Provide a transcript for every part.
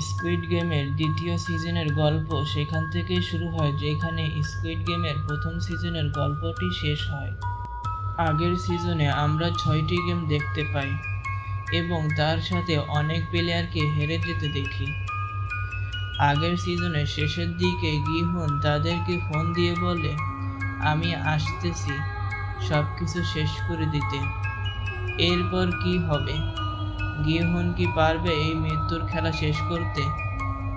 Squid গেমের দ্বিতীয় সিজনের গল্প সেখান থেকেই শুরু হয়, যেখানে স্কুইড গেমের প্রথম সিজনের গল্পটি শেষ হয়। আগের সিজনে আমরা ছয়টি গেম দেখতে পাই এবং তার সাথে অনেক প্লেয়ারকে হেরে যেতে দেখি। আগের সিজনের শেষের দিকে গিহুন তাদেরকে ফোন দিয়ে বলে, আমি আসতেছি সব কিছু শেষ করে দিতে। এরপর কি হবে? গিহুন কি পারবে এই মৃত্যুর খেলা শেষ করতে?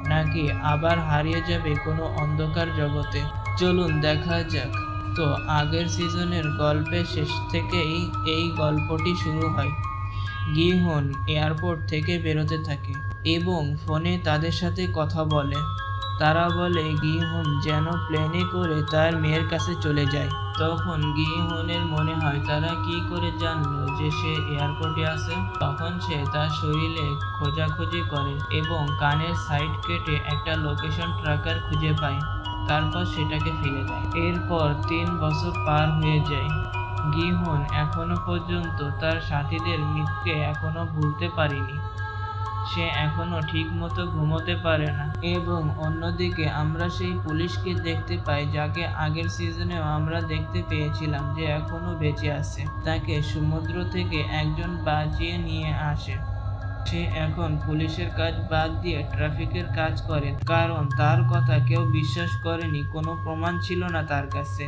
নাকি আবার হারিয়ে যাবে কোনো অন্ধকার জগতে? চলুন দেখা যাক। তো আগের সিজনের গল্পের শেষ থেকেই এই গল্পটি শুরু হয়। গিহন এয়ারপোর্ট থেকে বেরোতে থাকে এবং ফোনে তাদের সাথে কথা বলে। তারা বলে, গিহন যেন প্লেনে করে তার মেয়ের কাছে চলে যায়। তখন গিহনের মনে হয়, তারা কি করে জানলো যে সে এয়ারপোর্টে আছে? তখন সে তার শরীরে খোঁজাখুঁজি করে এবং কানের সাইড কেটে একটা লোকেশন ট্র্যাকার খুঁজে পায়। তারপর সেটাকে ফেলে দেয়। এরপর তিন বছর পার হয়ে যায়। গিহন এখনও পর্যন্ত তার সাথীদের মৃত্যুকে এখনও ভুলতে পারেনি। সে এখনও ঠিক মতো ঘুমোতে পারে না। এবং অন্যদিকে আমরা সেই পুলিশকে দেখতে পাই, যাকে আগের সিজনেও আমরা দেখতে পেয়েছিলাম যে এখনও বেঁচে আছে। তাকে সমুদ্র থেকে একজন বাঁচিয়ে নিয়ে আসে। সে এখন পুলিশের কাজ বাদ দিয়ে ট্রাফিকের কাজ করে, কারণ তার কথা কেউ বিশ্বাস করেনি, কোনো প্রমাণ ছিল না তার কাছে।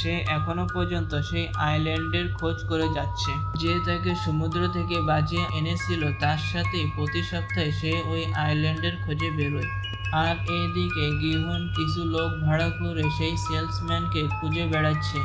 সে এখনও পর্যন্ত সেই আইল্যান্ডের খোঁজ করে যাচ্ছে। যে তাকে সমুদ্র থেকে বাজে এনেছিল, তার সাথে প্রতি সপ্তাহে সে ওই আইল্যান্ডের খোঁজে বেরোয়। আর এদিকে গিহন কিছু লোক ভাড়া করে সেই সেলসম্যানকে খুঁজে বেড়াচ্ছে,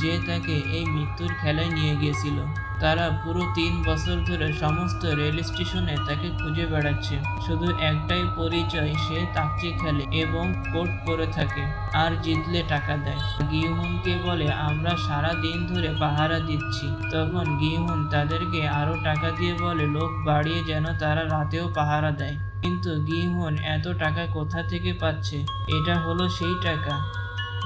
যে তাকে এই মৃত্যুর খেলায় নিয়ে গিয়েছিল। তারা পুরো তিন বছর ধরে সমস্ত রেল স্টেশনে তাকে খুঁজে বেড়াচ্ছে। শুধু একটাই পরিচয়, সে তাকচি খেলে এবং কোট পরে থাকে, আর জিতলে টাকা দেয়। গিহুনকে বলে, আমরা সারা দিন ধরে পাহারা দিচ্ছি। তখন গিহুন তাদেরকে আরও টাকা দিয়ে বলে, লোক বাড়িয়ে যেন তারা রাতেও পাহারা দেয়। কিন্তু গিহুন এত টাকা কোথা থেকে পাচ্ছে? এটা হলো সেই টাকা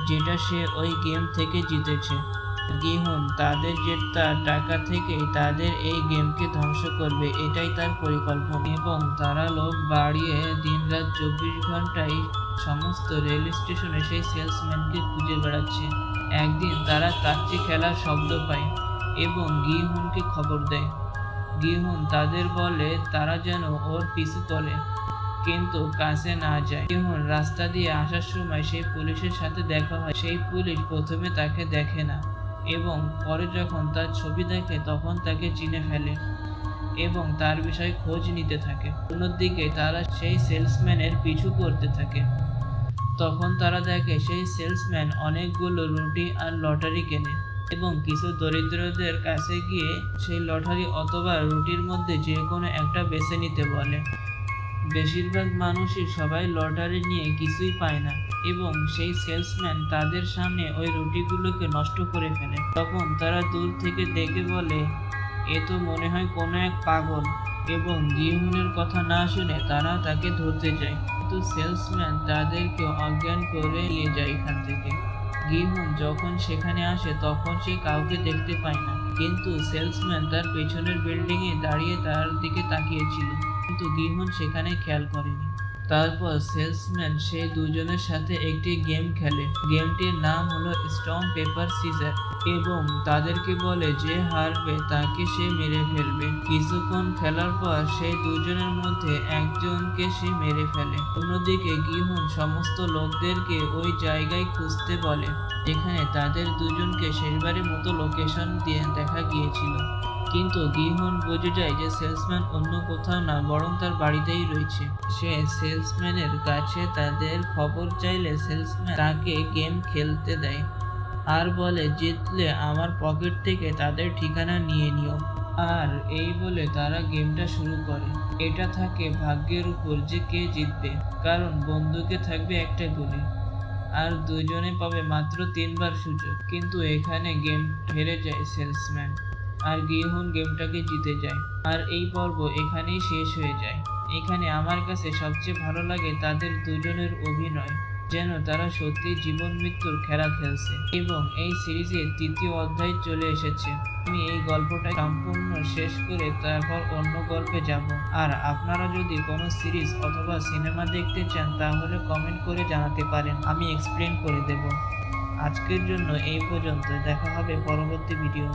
যেটা সে ওই গেম থেকে জিতেছে। গিহুন, তাদের জেতা টাকা থেকে তাদের এই গেমকে ধ্বংস করবে, এটাই তার পরিকল্পনা। এবং তারা লোক বাড়িয়ে দিনরাত চব্বিশ ঘন্টায় সমস্ত রেল স্টেশনে সেই সেলসম্যানকে খুঁজে বেড়াচ্ছে। একদিন তারা কাচ্চি খেলার শব্দ পায় এবং গিহুনকে খবর দেয়। গিহুন তাদের বলে, তারা যেন ওর পিছু করে কিন্তু কাছে না যায়। গিহুন রাস্তা দিয়ে আসার সময় সেই পুলিশের সাথে দেখা হয়। সেই পুলিশ প্রথমে তাকে দেখে না। এবং পরে যখন তার ছবি দেখে তখন তাকে চিনে ফেলে এবং তার বিষয়ে খোঁজ নিতে থাকে। অন্যদিকে তারা সেই সেলসম্যানের পিছু করতে থাকে। তখন তারা দেখে সেই সেলসম্যান অনেকগুলো রুটি আর লটারি কেনে এবং কিছু দরিদ্রদের কাছে গিয়ে সেই লটারি অথবা রুটির মধ্যে যে কোনো একটা বেছে নিতে বলে। বেশিরভাগ মানুষই সবাই লটারি নিয়ে কিছুই পায় না এবং সেই সেলসম্যান তাদের সামনে ওই রুটিগুলোকে নষ্ট করে ফেলে। তখন তারা দূর থেকে দেখে বলে, এ তো মনে হয় কোনো এক পাগল। এবং গিহুনের কথা না শুনে তারা তাকে ধরতে যায়। কিন্তু সেলসম্যান তাদেরকে অজ্ঞান করে নিয়ে যায় এখান থেকে। গিহুন যখন সেখানে আসে তখন সে কাউকে দেখতে পায় না। কিন্তু সেলসম্যান তার পেছনের বিল্ডিংয়ে দাঁড়িয়ে তার দিকে তাকিয়েছিল। কিন্তু গিহুন সেখানে খেয়াল করেনি। তারপর সেলসম্যান সেই দুজনের সাথে একটি গেম খেলে। গেমটির নাম হলো স্টম পেপার সিজার এবং তাদেরকে বলে যে হারবে, তাকে সে মেরে ফেলবে। কিছুক্ষণ খেলার পর সেই দুজনের মধ্যে একজনকে সে মেরে ফেলে। অন্যদিকে গিহুন সমস্ত লোকদেরকে ওই জায়গায় খুঁজতে বলে। যেখানে তাদের দুজনকে শেষবারের মতো লোকেশন দিয়ে দেখা গিয়েছিল। কিন্তু গিহুন বুঝে যায় যে সেলসম্যান অন্য কোথাও না, বরং তার বাড়িতেই রয়েছে। সে সেলসম্যানের কাছে তাদের খবর চাইলে সেলসম্যান তাকে গেম খেলতে দেয়। আর বলে, জিতলে আমার পকেট থেকে তাদের ঠিকানা নিয়ে নিও। আর এই বলে তারা গেমটা শুরু করে। এটা থাকে ভাগ্যের উপর যে কে জিতবে, কারণ বন্দুকে থাকবে একটা গুলি আর দুজনে পাবে মাত্র তিনবার সুযোগ। কিন্তু এখানে গেম হেরে যায় সেলসম্যান আর গিহুন গেমটাকে জিতে যায়। আর এই পর্ব এখানেই শেষ হয়ে যায়। এখানে আমার কাছে সবচেয়ে ভালো লাগে তাদের দুজনের অভিনয়, যেন তারা সত্যি জীবন মৃত্যুর খেলা খেলছে। এবং এই সিরিজের তৃতীয় অধ্যায় চলে এসেছে। আমি এই গল্পটা সম্পূর্ণ শেষ করে তারপর অন্য গল্পে যাব। আর আপনারা যদি কোনো সিরিজ অথবা সিনেমা দেখতে চান, তাহলে কমেন্ট করে জানাতে পারেন। আমি এক্সপ্লেন করে দেব। আজকের জন্য এই পর্যন্ত। দেখা হবে পরবর্তী ভিডিও।